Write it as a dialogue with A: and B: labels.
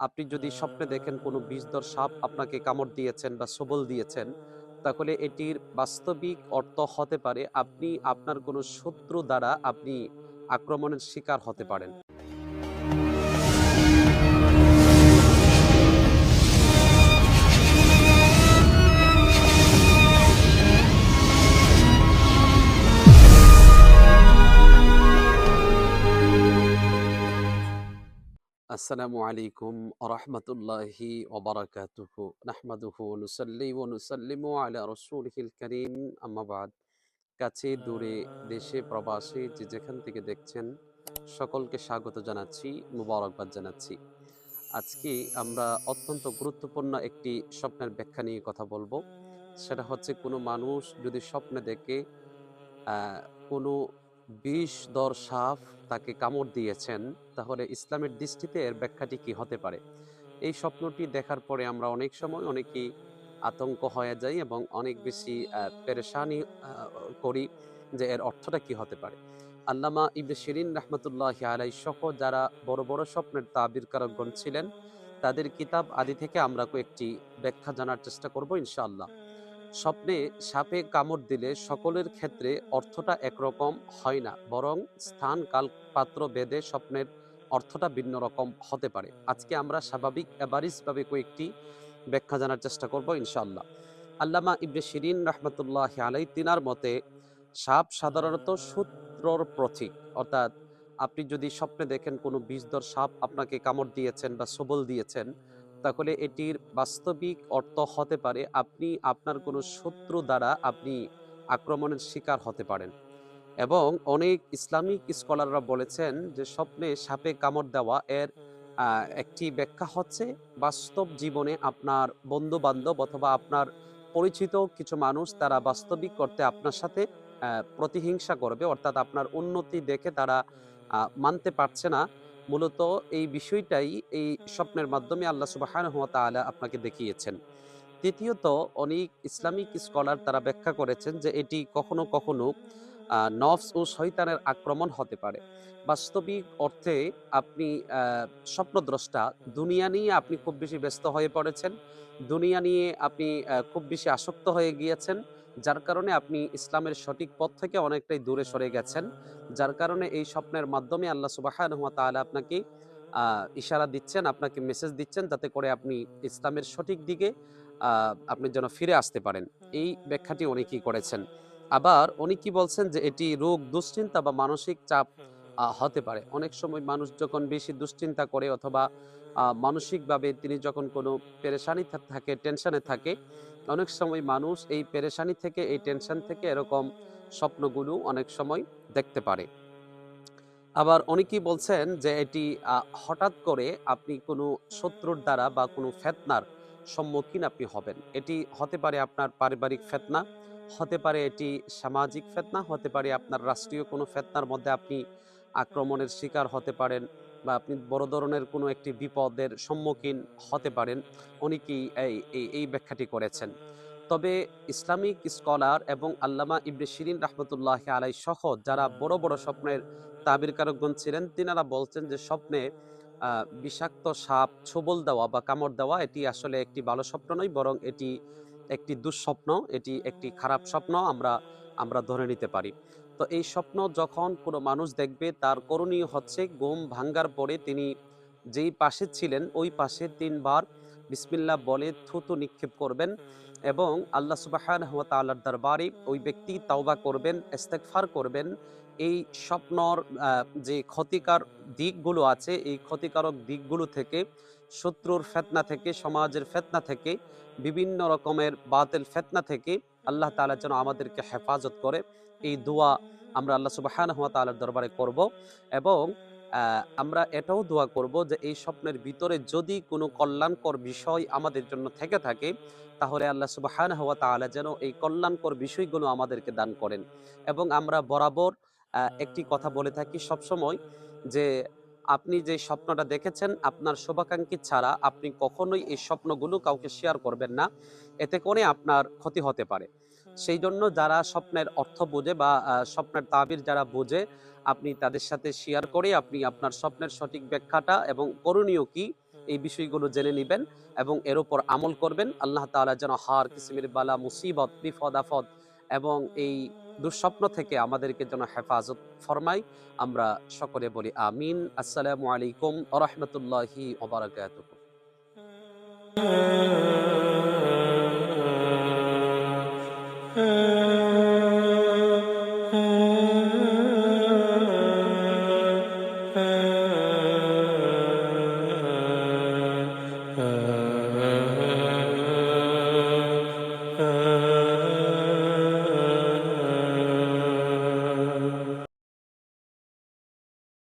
A: আপনি যদি স্বপ্নে দেখেন কোনো বিষধর সাপ আপনাকে কামড় দিয়েছেন বা সবল দিয়েছেন, তাহলে এটির বাস্তবিক অর্থ হতে পারে আপনি আপনার কোনো শত্রু দ্বারা আপনি আক্রমণের শিকার হতে পারেন। আসসালামু আলাইকুম রহমতুল্লাহি ওবরাকাতুহু নাহমাদুহু নুসাল্লি ও নুসাল্লিমু আলা রসুলহিল করিম। আম্মাবাদ কাছে দূরে দেশে প্রবাসে যে যেখান থেকে দেখছেন, সকলকে স্বাগত জানাচ্ছি, মুবারকবাদ জানাচ্ছি। আজকে আমরা অত্যন্ত গুরুত্বপূর্ণ একটি স্বপ্নের ব্যাখ্যা নিয়ে কথা বলব। সেটা হচ্ছে কোনো মানুষ যদি স্বপ্নে দেখে কোনো বিষ, দর সাপ তাকে কামড় দিয়েছেন, তাহলে ইসলামের দৃষ্টিতে এর ব্যাখ্যাটি কি হতে পারে? এই স্বপ্নটি দেখার পরে আমরা অনেক সময় অনেকেই আতঙ্ক হয়ে যাই এবং অনেক বেশি পেরেশানি করি যে এর অর্থটা কি হতে পারে। আল্লামা ইবনে শিরিন রহমতুল্লাহ আলাই সহ যারা বড় বড় স্বপ্নের তাবির কারকগণ ছিলেন, তাদের কিতাব আদি থেকে আমরা কয়েকটি ব্যাখ্যা জানার চেষ্টা করব ইনশাআল্লাহ। স্বপ্নে সাপে কামড় দিলে সকলের ক্ষেত্রে অর্থটা একরকম হয় না, বরং স্থান কাল পাত্র বেদে স্বপ্নের অর্থটা ভিন্ন রকম হতে পারে। আজকে আমরা স্বাভাবিক এভারিজভাবে কয়েকটি ব্যাখ্যা জানার চেষ্টা করব ইনশাআল্লাহ। আল্লামা ইবনে শিরিন রহমতুল্লাহ আলাই তিনার মতে সাপ সাধারণত সূত্রর প্রতীক। অর্থাৎ আপনি যদি স্বপ্নে দেখেন কোনো বিষধর সাপ আপনাকে কামড় দিয়েছেন বা সবল দিয়েছেন তাহলে এটির বাস্তবিক অর্থ হতে পারে আপনি আপনার কোনো শত্রু দ্বারা আপনি আক্রমণের শিকার হতে পারেন। এবং অনেক ইসলামিক স্কলাররা বলেছেন যে স্বপ্নে সাপে কামড় দেওয়া এর একটি ব্যাখ্যা হচ্ছে বাস্তব জীবনে আপনার বন্ধু বান্ধব অথবা আপনার পরিচিত কিছু মানুষ তারা বাস্তবিক করতে আপনার সাথে প্রতিহিংসা করবে অর্থাৎ আপনার উন্নতি দেখে তারা মানতে পারছে না। মূলত এই বিষয়টাই এই স্বপ্নের মাধ্যমে আল্লাহ সুবাহান হাত তাআলা আপনাকে দেখিয়েছেন। তৃতীয়ত অনেক ইসলামিক স্কলার তারা ব্যাখ্যা করেছেন যে এটি কখনো কখনো নফস ও শৈতানের আক্রমণ হতে পারে। বাস্তবিক অর্থে আপনি স্বপ্নদ্রষ্টা দুনিয়া নিয়ে আপনি খুব বেশি ব্যস্ত হয়ে পড়েছেন। দুনিয়া নিয়ে আপনি খুব বেশি আসক্ত হয়ে গিয়েছেন। যার কারণে আপনি ইসলামের সঠিক পথ থেকে অনেকটাই দূরে সরে গেছেন। যার কারণে এই স্বপ্নের মাধ্যমে আল্লাহ সুবাহান তাআলা আপনাকে ইশারা দিচ্ছেন, আপনাকে মেসেজ দিচ্ছেন যাতে করে আপনি ইসলামের সঠিক দিকে আপনি যেন ফিরে আসতে পারেন। এই ব্যাখ্যাটি অনেকেই করেছেন। আবার অনেকেই বলছেন যে এটি রোগ, দুশ্চিন্তা বা মানসিক চাপ হতে পারে। অনেক সময় মানুষ যখন বেশি দুশ্চিন্তা করে অথবা মানসিকভাবে তিনি যখন কোনো পেরেশানি থাকে টেনশানে থাকে, অনেক সময় মানুষ এই পেরেশানি থেকে, এই টেনশন থেকে এরকম স্বপ্নগুলো অনেক সময় দেখতে পারে। আবার অনেকেই বলছেন যে এটি হঠাৎ করে আপনি কোনো শত্রুর দ্বারা বা কোনো ফেতনার সম্মুখীন আপনি হবেন। এটি হতে পারে আপনার পারিবারিক ফেতনা, হতে পারে এটি সামাজিক ফেতনা, হতে পারে আপনার রাষ্ট্রীয় কোনো ফেতনার মধ্যে আপনি আক্রমণের শিকার হতে পারেন। বা আপনি বড় ধরনের কোনো একটি বিপদের সম্মুখীন হতে পারেন, অনেকেই এই, এই- ব্যাখ্যাটি করেছেন। তবে ইসলামিক স্কলার এবং আল্লামা ইবনে শিরিন রহমতুল্লাহ আলাই সহ যারা বড় বড় স্বপ্নের তাবির কারকগণ ছিলেন, তিনারা বলছেন যে স্বপ্নে বিষাক্ত সাপ, ছবল দেওয়া বা কামড় দেওয়া, এটি আসলে একটি ভালো স্বপ্ন নয়, বরং এটি একটি দুঃস্বপ্ন, এটি একটি খারাপ স্বপ্ন আমরা আমরা ধরে নিতে পারি। তো এই স্বপ্ন যখন কোনো মানুষ দেখবে, তার করণীয় হচ্ছে ঘুম ভাঙ্গার পরে তিনি যেই পাশে ছিলেন, ওই পাশে তিনবার বিসমিল্লাহ বলে থুতু নিক্ষেপ করবেন এবং আল্লাহ সুবাহান তাল্লার দরবারে ওই ব্যক্তি তাওবা করবেন, ইস্তেগফার করবেন। এই স্বপ্নর যে ক্ষতিকার দিকগুলো আছে, এই ক্ষতিকারক দিকগুলো থেকে, শত্রুর ফেতনা থেকে, সমাজের ফেতনা থেকে, বিভিন্ন রকমের বাতিল ফেতনা থেকে আল্লাহ তাআলা যেন আমাদেরকে হেফাজত করে। এই দোয়া আমরা আল্লাহ সুবাহান হাত তাআলার দরবারে করব এবং আমরা এটাও দোয়া করব যে এই স্বপ্নের ভিতরে যদি কোনো কল্যাণকর বিষয় আমাদের জন্য থেকে থাকে, তাহলে আল্লাহ সুবাহান হওয়া তাআলা যেন এই কল্যাণকর বিষয়গুলো আমাদেরকে দান করেন। এবং আমরা বরাবর একটি কথা বলে থাকি সবসময় যে আপনি যে স্বপ্নটা দেখেছেন, আপনার শুভাকাঙ্ক্ষী ছাড়া আপনি কখনোই এই স্বপ্নগুলো কাউকে শেয়ার করবেন না। এতে করে আপনার ক্ষতি হতে পারে। সেই জন্য যারা স্বপ্নের অর্থ বোঝে বা স্বপ্নের তাবির যারা বোঝে আপনি তাদের সাথে শেয়ার করে আপনি আপনার স্বপ্নের সঠিক ব্যাখ্যাটা এবং করণীয় কি এই বিষয়গুলো জেনে নেবেন এবং এর ওপর আমল করবেন। আল্লাহ তাআলা যেন হার কিসিমের বালা মুসিবত বিপদ আপদ এবং এই দুঃস্বপ্ন থেকে আমাদেরকে যেন হেফাজত ফরমাই আমরা সকলে বলি আমিন। আসসালামু আলাইকুম রহমতুল্লাহি ওবরাকাতুহু Uh...